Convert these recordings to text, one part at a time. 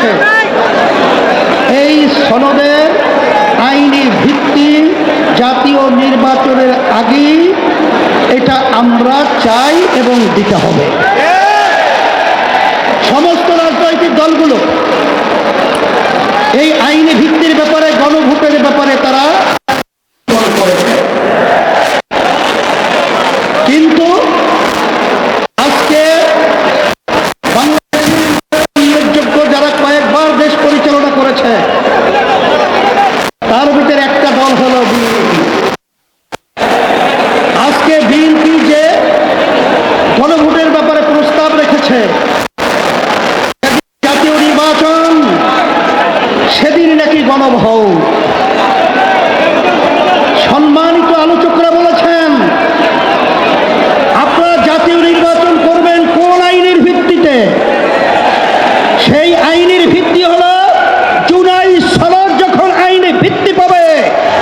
তৈরি এই সনদের আইনি ভিত্তি জাতীয় নির্বাচনের আগেই এটা আমরা চাই এবং দিতে হবে। সমস্ত রাজনৈতিক দলগুলো এই আইনি ভিত্তির ব্যাপারে, গণভোটের ব্যাপারে তারা কিন্তু আজকে বাংলাদেশের উল্লেখযোগ্য যারা কয়েকবার দেশ পরিচালনা করেছে তার ভিতরে একটা দল হলো বিএনপি আজকে বিএনপি যে গণভোটের ব্যাপারে রেখেছে জাতীয় নির্বাচন সেদিন নাকি গণভোট সম্মানিত আলোচকরা বলেছেন, আপনারা জাতীয় নির্বাচন করবেন কোন আইনের ভিত্তিতে? সেই আইনের ভিত্তি হলো জুলাই সনদ যখন আইনে ভিত্তি পাবে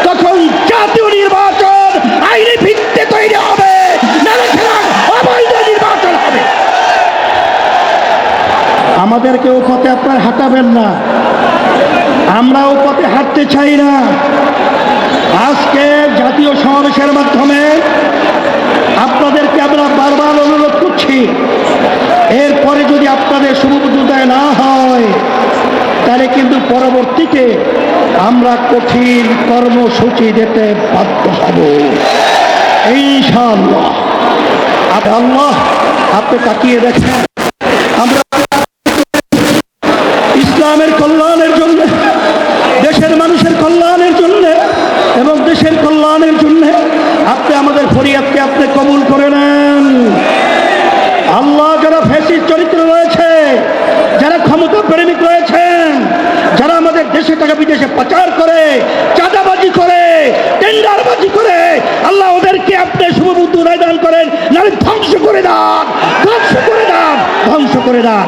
তখন জাতীয় নির্বাচন আইনি ভিত্তি তৈরি হবে নাহলে সেটা অবৈধ নির্বাচন হবে আমাদেরকেও পথে আপনার হাঁটাবেন না। আমরাও পথে হাঁটতে চাই না। আজকে জাতীয় সমাবেশের মাধ্যমে আপনাদেরকে আমরা বারবার অনুরোধ করছি, এরপরে যদি আপনাদের শুভবোধোদয় না হয়, তাহলে কিন্তু পরবর্তীতে আমরা কঠিন কর্মসূচি দিতে বাধ্য হব। আপ- আল্লাহ, আপনি তাকিয়ে দেখেন। আমরা ইসলামের কল্যাণের জন্য, দেশের মানুষের কল্যাণের জন্য এবং দেশের কল্যাণের জন্য আপনি আমাদের ফরিয়াদকে আপনি কবুল করে নেন। আল্লাহ যারা ফ্যাসির চরিত্র রয়েছে, যারা ক্ষমতা প্রেমিক রয়েছেন যারা আমাদের দেশে টাকা বিদেশে পাচার করে, চাঁদাবাজি করে, টেন্ডারবাজি করে, আল্লাহ ওদেরকে আপনি শুভবুদ্ধ রায় দান করেন নাহলে ধ্বংস করে দান, ধ্বংস করে দান, ধ্বংস করে দান।